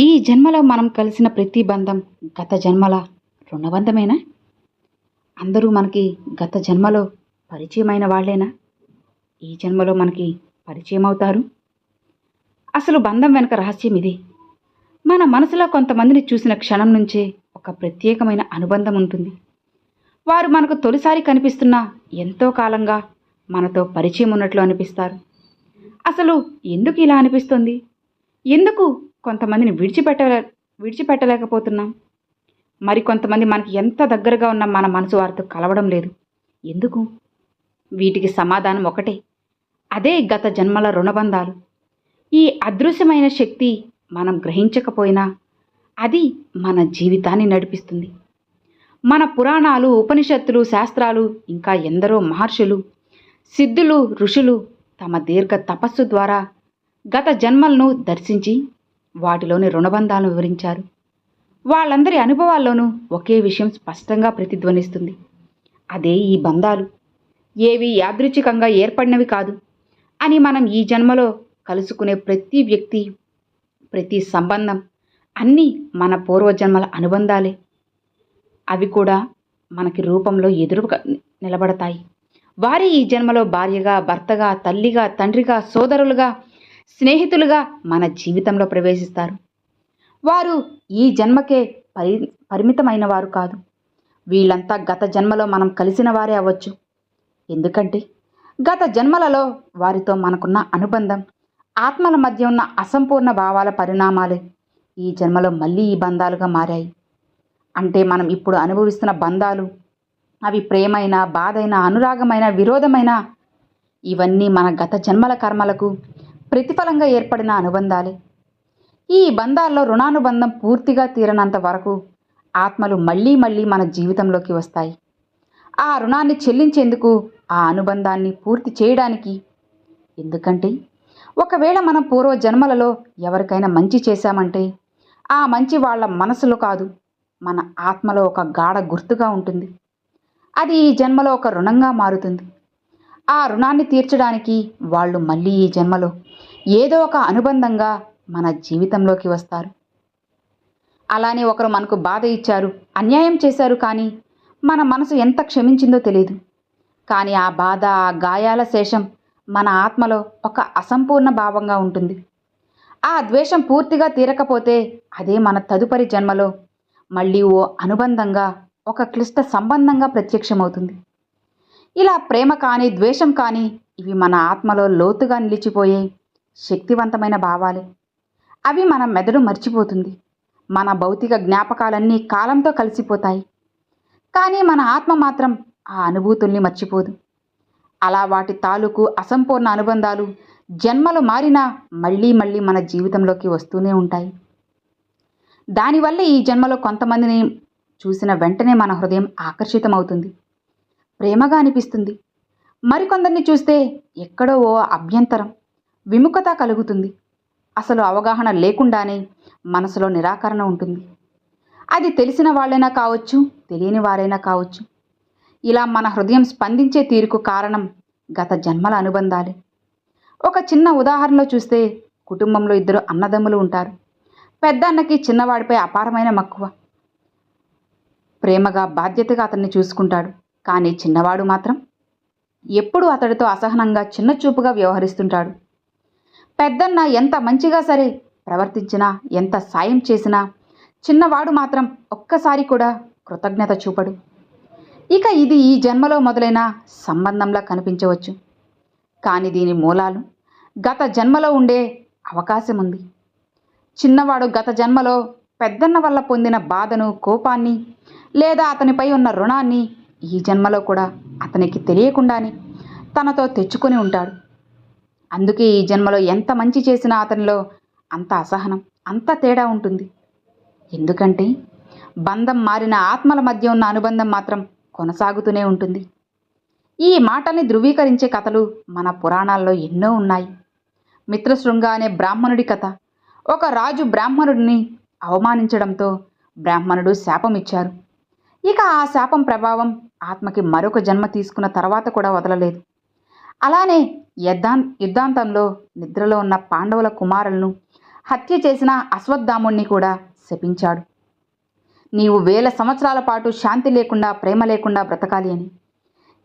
ఈ జన్మలో మనం కలిసిన ప్రతి బంధం గత జన్మల రుణబంధమేనా అందరూ మనకి గత జన్మలో పరిచయమైన వాళ్ళేనా? ఈ జన్మలో మనకి పరిచయం అవుతారు అసలు బంధం వెనుక రహస్యం ఇది. మన మనసులో కొంతమందిని చూసిన క్షణం నుంచే ఒక ప్రత్యేకమైన అనుబంధం ఉంటుంది. వారు మనకు తొలిసారి కనిపిస్తున్న ఎంతో కాలంగా మనతో పరిచయం ఉన్నట్లు అనిపిస్తారు. అసలు ఎందుకు ఇలా అనిపిస్తుంది? ఎందుకు కొంతమందిని విడిచిపెట్ట విడిచిపెట్టలేకపోతున్నాం. మరి కొంతమంది మనకి ఎంత దగ్గరగా ఉన్న మన మనసు వారితో కలవడం లేదు. ఎందుకు? వీటికి సమాధానం ఒకటే. అదే గత జన్మల రుణబంధాలు. ఈ అదృశ్యమైన శక్తి మనం గ్రహించకపోయినా అది మన జీవితాన్ని నడిపిస్తుంది. మన పురాణాలు ఉపనిషత్తులు శాస్త్రాలు ఇంకా ఎందరో మహర్షులు సిద్ధులు ఋషులు తమ దీర్ఘ తపస్సు ద్వారా గత జన్మలను దర్శించి వాటిలోని రుణబంధాలను వివరించారు. వాళ్ళందరి అనుభవాల్లోనూ ఒకే విషయం స్పష్టంగా ప్రతిధ్వనిస్తుంది. అదే ఈ బంధాలు. ఏవి యాదృచ్ఛికంగా ఏర్పడినవి కాదు అని మనం ఈ జన్మలో కలుసుకునే ప్రతి వ్యక్తి ప్రతి సంబంధం అన్నీ మన పూర్వజన్మల అనుబంధాలే. అవి కూడా మనకి రూపంలో ఎదురుగా నిలబడతాయి. వారి ఈ జన్మలో భార్యగా భర్తగా తల్లిగా తండ్రిగా సోదరులుగా స్నేహితులుగా మన జీవితంలో ప్రవేశిస్తారు. వారు ఈ జన్మకే పరి పరిమితమైన వారు కాదు. వీళ్ళంతా గత జన్మలో మనం కలిసిన వారే అవ్వచ్చు. ఎందుకంటే గత జన్మలలో వారితో మనకున్న అనుబంధం ఆత్మల మధ్య ఉన్న అసంపూర్ణ భావాల పరిణామాలే ఈ జన్మలో మళ్ళీ ఈ బంధాలుగా మారాయి. అంటే మనం ఇప్పుడు అనుభవిస్తున్న బంధాలు అవి ప్రేమైన బాధైన అనురాగమైన విరోధమైన ఇవన్నీ మన గత జన్మల కర్మలకు ప్రతిఫలంగా ఏర్పడిన అనుబంధాలే. ఈ బంధాల్లో రుణానుబంధం పూర్తిగా తీరనంత వరకు ఆత్మలు మళ్ళీ మళ్ళీ మన జీవితంలోకి వస్తాయి. ఆ రుణాన్ని చెల్లించేందుకు ఆ అనుబంధాన్ని పూర్తి చేయడానికి ఎందుకంటే ఒకవేళ మనం పూర్వ జన్మలలో ఎవరికైనా మంచి చేశామంటే ఆ మంచి వాళ్ళ మనసులో కాదు మన ఆత్మలో ఒక గాఢ గుర్తుగా ఉంటుంది. అది ఈ జన్మలో ఒక రుణంగా మారుతుంది. ఆ రుణాన్ని తీర్చడానికి వాళ్ళు మళ్ళీ ఈ జన్మలో ఏదో ఒక అనుబంధంగా మన జీవితంలోకి వస్తారు. అలానే ఒకరు మనకు బాధ ఇచ్చారు అన్యాయం చేశారు కానీ మన మనసు ఎంత క్షమించిందో తెలియదు కానీ ఆ బాధ ఆ గాయాల శేషం మన ఆత్మలో ఒక అసంపూర్ణ భావంగా ఉంటుంది. ఆ ద్వేషం పూర్తిగా తీరకపోతే అదే మన తదుపరి జన్మలో మళ్ళీ ఓ అనుబంధంగా ఒక క్లిష్ట సంబంధంగా ప్రత్యక్షమవుతుంది. ఇలా ప్రేమ కానీ ద్వేషం కానీ ఇవి మన ఆత్మలో లోతుగా నిలిచిపోయే శక్తివంతమైన భావాలే. అవి మన మెదడు మర్చిపోతుంది. మన భౌతిక జ్ఞాపకాలన్నీ కాలంతో కలిసిపోతాయి. కానీ మన ఆత్మ మాత్రం ఆ అనుభూతుల్ని మర్చిపోదు. అలా వాటి తాలూకు అసంపూర్ణ అనుబంధాలు జన్మలు మారినా మళ్ళీ మళ్ళీ మన జీవితంలోకి వస్తూనే ఉంటాయి. దానివల్ల ఈ జన్మలో కొంతమందిని చూసిన వెంటనే మన హృదయం ఆకర్షితమవుతుంది. ప్రేమగా అనిపిస్తుంది. మరికొందరిని చూస్తే ఎక్కడో ఓ అభ్యంతరం విముఖత కలుగుతుంది. అసలు అవగాహన లేకుండానే మనసులో నిరాకరణ ఉంటుంది. అది తెలిసిన వాళ్ళైనా కావచ్చు తెలియని వారైనా కావచ్చు. ఇలా మన హృదయం స్పందించే తీరుకు కారణం గత జన్మల అనుబంధాలే. ఒక చిన్న ఉదాహరణలో చూస్తే కుటుంబంలో ఇద్దరు అన్నదమ్ములు ఉంటారు. పెద్ద అన్నకి చిన్నవాడిపై అపారమైన మక్కువ. ప్రేమగా బాధ్యతగా అతన్ని చూసుకుంటాడు. కానీ చిన్నవాడు మాత్రం ఎప్పుడూ అతడితో అసహనంగా చిన్నచూపుగా వ్యవహరిస్తుంటాడు. పెద్దన్న ఎంత మంచిగా సరే ప్రవర్తించినా ఎంత సాయం చేసినా చిన్నవాడు మాత్రం ఒక్కసారి కూడా కృతజ్ఞత చూపడు. ఇక ఇది ఈ జన్మలో మొదలైన సంబంధంలా కనిపించవచ్చు. కానీ దీని మూలాలు గత జన్మలో ఉండే అవకాశం ఉంది చిన్నవాడు గత జన్మలో పెద్దన్న వల్ల పొందిన బాధను కోపాన్ని లేదా అతనిపై ఉన్న రుణాన్ని ఈ జన్మలో కూడా అతనికి తెలియకుండానే తనతో తెచ్చుకొని ఉంటాడు. అందుకే ఈ జన్మలో ఎంత మంచి చేసినా అతనిలో అంత అసహనం అంత తేడా ఉంటుంది. ఎందుకంటే బంధం మారిన ఆత్మల మధ్య ఉన్న అనుబంధం మాత్రం కొనసాగుతూనే ఉంటుంది. ఈ మాటల్ని ధృవీకరించే కథలు మన పురాణాల్లో ఎన్నో ఉన్నాయి. మిత్రశృంగ అనే బ్రాహ్మణుడి కథ ఒక రాజు బ్రాహ్మణుడిని అవమానించడంతో బ్రాహ్మణుడు శాపం ఇచ్చారు ఇక ఆ శాపం ప్రభావం ఆత్మకి మరొక జన్మ తీసుకున్న తర్వాత కూడా వదలలేదు. అలానే యద్దాన్ యుద్ధాంతంలో నిద్రలో ఉన్న పాండవుల కుమారులను హత్య చేసిన అశ్వత్థాముణ్ణి కూడా శపించాడు. నీవు వేల సంవత్సరాల పాటు శాంతి లేకుండా ప్రేమ లేకుండా బ్రతకాలి అని.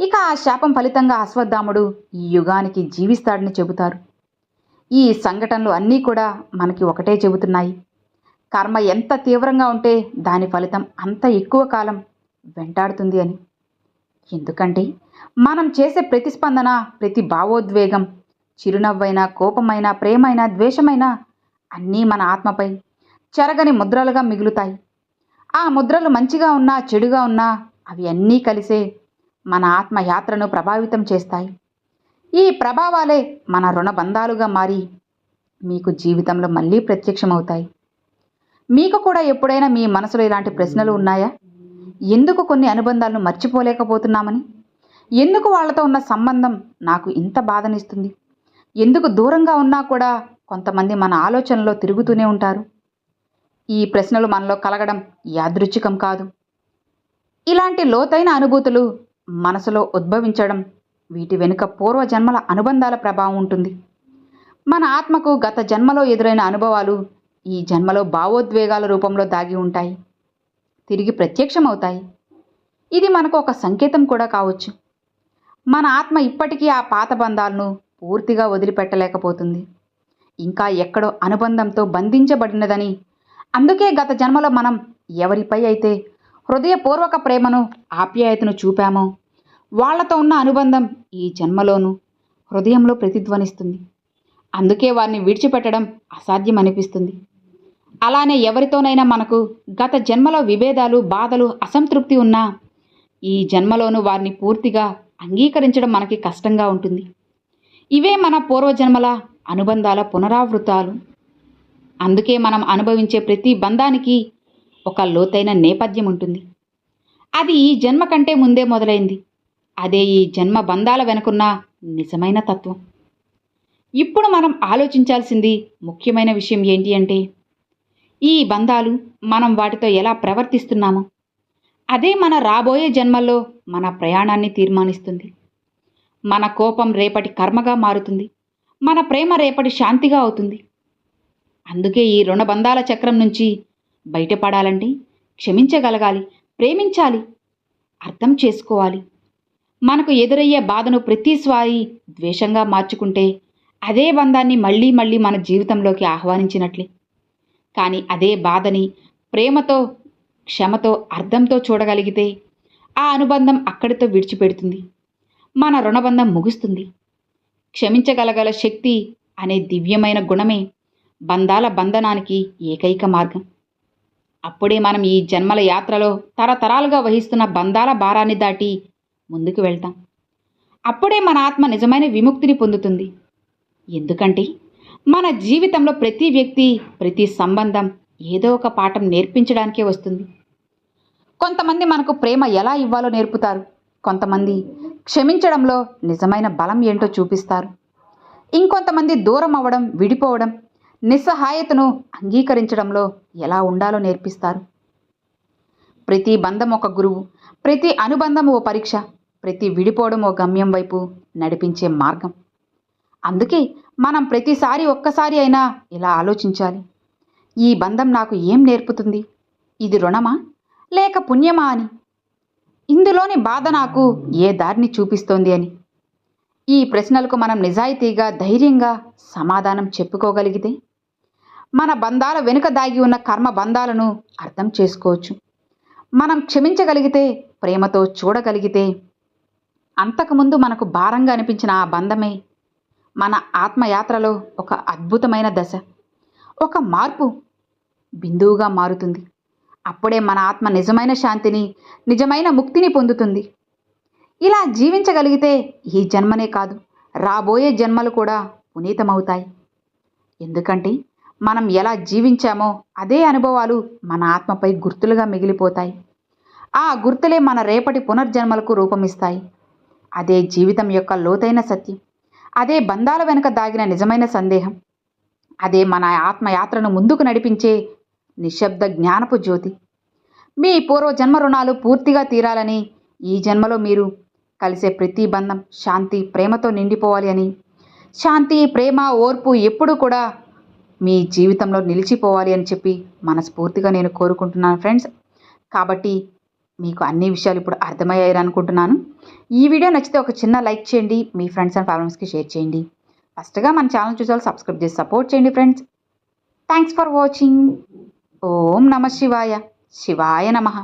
ఇక ఆ శాపం ఫలితంగా అశ్వత్థాముడు ఈ యుగానికి జీవిస్తాడని చెబుతారు. ఈ సంఘటనలు అన్నీ కూడా మనకి ఒకటే చెబుతున్నాయి. కర్మ ఎంత తీవ్రంగా ఉంటే దాని ఫలితం అంత ఎక్కువ కాలం వెంటాడుతుంది అని. ఎందుకంటే మనం చేసే ప్రతిస్పందన ప్రతి భావోద్వేగం చిరునవ్వైనా కోపమైన ప్రేమైనా ద్వేషమైనా అన్నీ మన ఆత్మపై చెరగని ముద్రలుగా మిగులుతాయి. ఆ ముద్రలు మంచిగా ఉన్నా చెడుగా ఉన్నా అవి అన్నీ కలిసే మన ఆత్మ యాత్రను ప్రభావితం చేస్తాయి. ఈ ప్రభావాలే మన రుణబంధాలుగా మారి మీకు జీవితంలో మళ్ళీ ప్రత్యక్షమవుతాయి. మీకు కూడా ఎప్పుడైనా మీ మనసులో ఇలాంటి ప్రశ్నలు ఉన్నాయా? ఎందుకు కొన్ని అనుబంధాలను మర్చిపోలేకపోతున్నామని? ఎందుకు వాళ్ళతో ఉన్న సంబంధం నాకు ఇంత బాధనిస్తుంది? ఎందుకు దూరంగా ఉన్నా కూడా కొంతమంది మన ఆలోచనలో తిరుగుతూనే ఉంటారు? ఈ ప్రశ్నలు మనలో కలగడం యాదృచ్ఛికం కాదు. ఇలాంటి లోతైన అనుభూతులు మనసులో ఉద్భవించడం వీటి వెనుక పూర్వజన్మల అనుబంధాల ప్రభావం ఉంటుంది. మన ఆత్మకు గత జన్మలో ఎదురైన అనుభవాలు ఈ జన్మలో భావోద్వేగాల రూపంలో దాగి ఉంటాయి. తిరిగి ప్రత్యక్షమవుతాయి. ఇది మనకు ఒక సంకేతం కూడా కావచ్చు. మన ఆత్మ ఇప్పటికీ ఆ పాత బంధాలను పూర్తిగా వదిలిపెట్టలేకపోతుంది. ఇంకా ఎక్కడో అనుబంధంతో బంధించబడినదని. అందుకే గత జన్మలో మనం ఎవరిపై అయితే హృదయపూర్వక ప్రేమను ఆప్యాయతను చూపామో వాళ్ళతో ఉన్న అనుబంధం ఈ జన్మలోనూ హృదయంలో ప్రతిధ్వనిస్తుంది. అందుకే వారిని విడిచిపెట్టడం అసాధ్యం అనిపిస్తుంది అలానే ఎవరితోనైనా మనకు గత జన్మలో విభేదాలు బాధలు అసంతృప్తి ఉన్నా ఈ జన్మలోనూ వారిని పూర్తిగా అంగీకరించడం మనకి కష్టంగా ఉంటుంది. ఇవే మన పూర్వజన్మల అనుబంధాల పునరావృతాలు. అందుకే మనం అనుభవించే ప్రతి బంధానికి ఒక లోతైన నేపథ్యం ఉంటుంది. అది ఈ జన్మ కంటే ముందే మొదలైంది. అదే ఈ జన్మ బంధాల వెనుకున్న నిజమైన తత్వం. ఇప్పుడు మనం ఆలోచించాల్సింది ముఖ్యమైన విషయం ఏంటి అంటే ఈ బంధాలు మనం వాటితో ఎలా ప్రవర్తిస్తున్నామో? అదే మన రాబోయే జన్మల్లో మన ప్రయాణాన్ని తీర్మానిస్తుంది. మన కోపం రేపటి కర్మగా మారుతుంది. మన ప్రేమ రేపటి శాంతిగా అవుతుంది. అందుకే ఈ రుణబంధాల చక్రం నుంచి బయటపడాలంటే క్షమించగలగాలి ప్రేమించాలి అర్థం చేసుకోవాలి. మనకు ఎదురయ్యే బాధను ప్రతిసారి ద్వేషంగా మార్చుకుంటే అదే బంధాన్ని మళ్ళీ మళ్ళీ మన జీవితంలోకి ఆహ్వానించినట్లే. కానీ అదే బాధని ప్రేమతో క్షమతో అర్థంతో చూడగలిగితే ఆ అనుబంధం అక్కడితో విడిచిపెడుతుంది. మన రుణబంధం ముగుస్తుంది. క్షమించగలగల శక్తి అనే దివ్యమైన గుణమే బంధాల బంధనానికి ఏకైక మార్గం. అప్పుడే మనం ఈ జన్మల యాత్రలో తరతరాలుగా వహిస్తున్న బంధాల భారాన్ని దాటి ముందుకు వెళ్తాం. అప్పుడే మన ఆత్మ నిజమైన విముక్తిని పొందుతుంది. ఎందుకంటే మన జీవితంలో ప్రతి వ్యక్తి ప్రతి సంబంధం ఏదో ఒక పాఠం నేర్పించడానికే వస్తుంది. కొంతమంది మనకు ప్రేమ ఎలా ఇవ్వాలో నేర్పుతారు. కొంతమంది క్షమించడంలో నిజమైన బలం ఏంటో చూపిస్తారు. ఇంకొంతమంది దూరం అవ్వడం విడిపోవడం నిస్సహాయతను అంగీకరించడంలో ఎలా ఉండాలో నేర్పిస్తారు. ప్రతి బంధం ఒక గురువు ప్రతి అనుబంధం ఓ పరీక్ష ప్రతి విడిపోవడం ఓ గమ్యం వైపు నడిపించే మార్గం. అందుకే మనం ప్రతిసారి ఒక్కసారి అయినా ఇలా ఆలోచించాలి. ఈ బంధం నాకు ఏం నేర్పుతుంది? ఇది రుణమా? లేక పుణ్యమా అని? ఇందులోని బాధ నాకు ఏ దారిని చూపిస్తోంది అని? ఈ ప్రశ్నలకు మనం నిజాయితీగా ధైర్యంగా సమాధానం చెప్పుకోగలిగితే? మన బంధాల వెనుక దాగి ఉన్న కర్మ బంధాలను అర్థం చేసుకోవచ్చు. మనం క్షమించగలిగితే ప్రేమతో చూడగలిగితే అంతకుముందు మనకు భారంగా అనిపించిన ఆ బంధమే మన ఆత్మయాత్రలో ఒక అద్భుతమైన దశ. ఒక మార్పు బిందువుగా మారుతుంది. అప్పుడే మన ఆత్మ నిజమైన శాంతిని నిజమైన ముక్తిని పొందుతుంది. ఇలా జీవించగలిగితే ఈ జన్మనే కాదు రాబోయే జన్మలు కూడా పునీతమవుతాయి. ఎందుకంటే మనం ఎలా జీవించామో అదే అనుభవాలు మన ఆత్మపై గుర్తులుగా మిగిలిపోతాయి. ఆ గుర్తులే మన రేపటి పునర్జన్మలకు రూపమిస్తాయి. అదే జీవితం యొక్క లోతైన సత్యం. అదే బంధాల వెనుక దాగిన నిజమైన సందేహం. అదే మన ఆత్మయాత్రను ముందుకు నడిపించే నిశ్శబ్ద జ్ఞానపు జ్యోతి. మీ పూర్వజన్మ రుణాలు పూర్తిగా తీరాలని ఈ జన్మలో మీరు కలిసే ప్రతి బంధం శాంతి ప్రేమతో నిండిపోవాలి అని. శాంతి ప్రేమ ఓర్పు ఎప్పుడూ కూడా మీ జీవితంలో నిలిచిపోవాలి అని చెప్పి మనస్ఫూర్తిగా నేను కోరుకుంటున్నాను ఫ్రెండ్స్. కాబట్టి మీకు అన్ని విషయాలు ఇప్పుడు అర్థమయ్యాయని అనుకుంటున్నాను. ఈ వీడియో నచ్చితే ఒక చిన్న లైక్ చేయండి. మీ ఫ్రెండ్స్ అండ్ ఫ్యామిలీస్కి షేర్ చేయండి. ఫస్ట్గా మన ఛానల్ చూసే సబ్స్క్రైబ్ చేసి సపోర్ట్ చేయండి ఫ్రెండ్స్. థ్యాంక్స్ ఫర్ వాచింగ్ ఓం నమ శివాయ. శివాయ నమః.